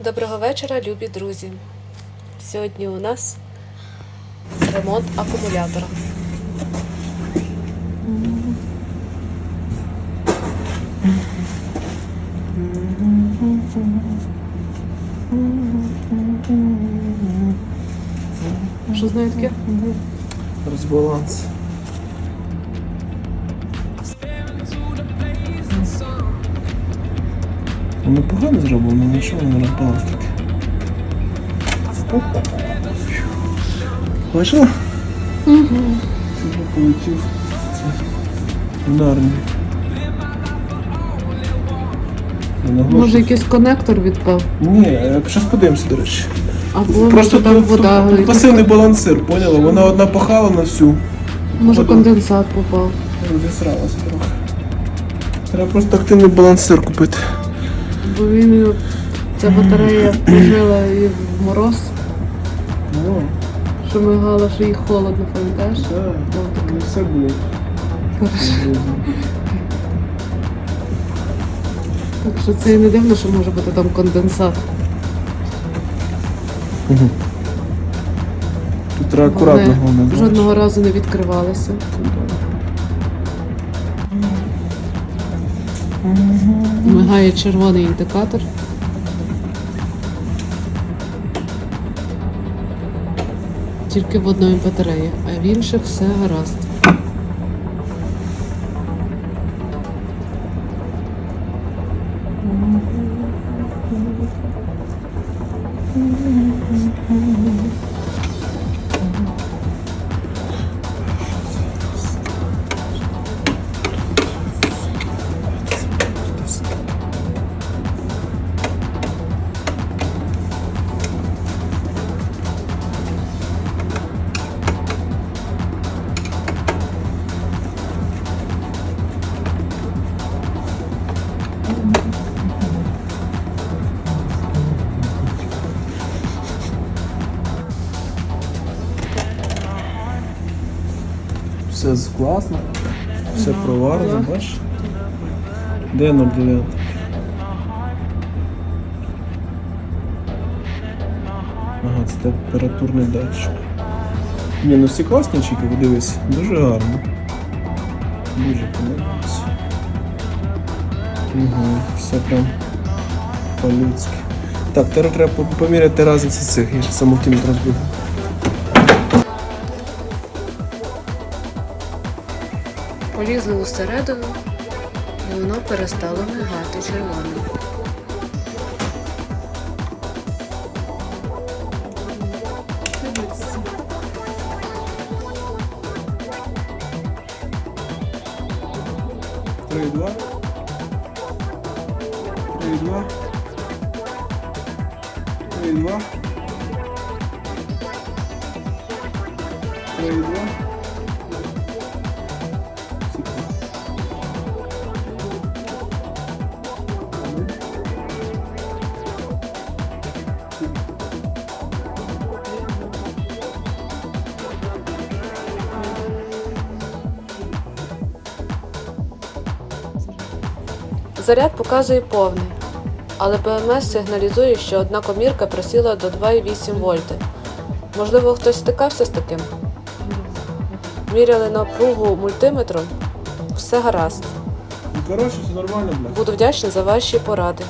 Доброго вечора, любі друзі. Сьогодні у нас ремонт акумулятора. Що з нею таке? Розбаланс. Воно погано зроблено, ну що воно таке? Бачила? Угу. Це вже полетів. Вона Може, якийсь конектор відпав? Ні, зараз подивимося, до речі. Або Просто може, там вода. тут пасивний балансир, поняла? Вона одна пахала на всю. Може вода. конденсат попав. Розісралася трохи. Треба просто активний балансир купити. Бо він ця батарея прожила і в мороз, Ну, що мигала, що їй холодно, пам'ятаєш? так, не все було. Так що це і не дивно, що може бути там конденсат. Тут треба акуратно Вони головне. жодного разу не відкривалися. Мигає червоний індикатор. Тільки в одної батареї, а в інших все гаразд. Все класно. Все проварено, бачиш? Де 09? Ага, це температурний датчик. Ні, ну всі класні чіки, подивись, дуже гарно. Дуже подобається. Угу, все прям по-людськи. Так, тепер треба по- поміряти разницю цих, я ще самохтіметр розбив. Полізли усередину, і воно перестало мигати червоним. Три, два. Три, два. Три, два. Три, два. Заряд показує повний, але ПМС сигналізує, що одна комірка просіла до 2,8 вольти. Можливо, хтось стикався з таким? Міряли напругу мультиметром. Все гаразд. Ну, коротше, все нормально, блядь. Буду вдячна за ваші поради.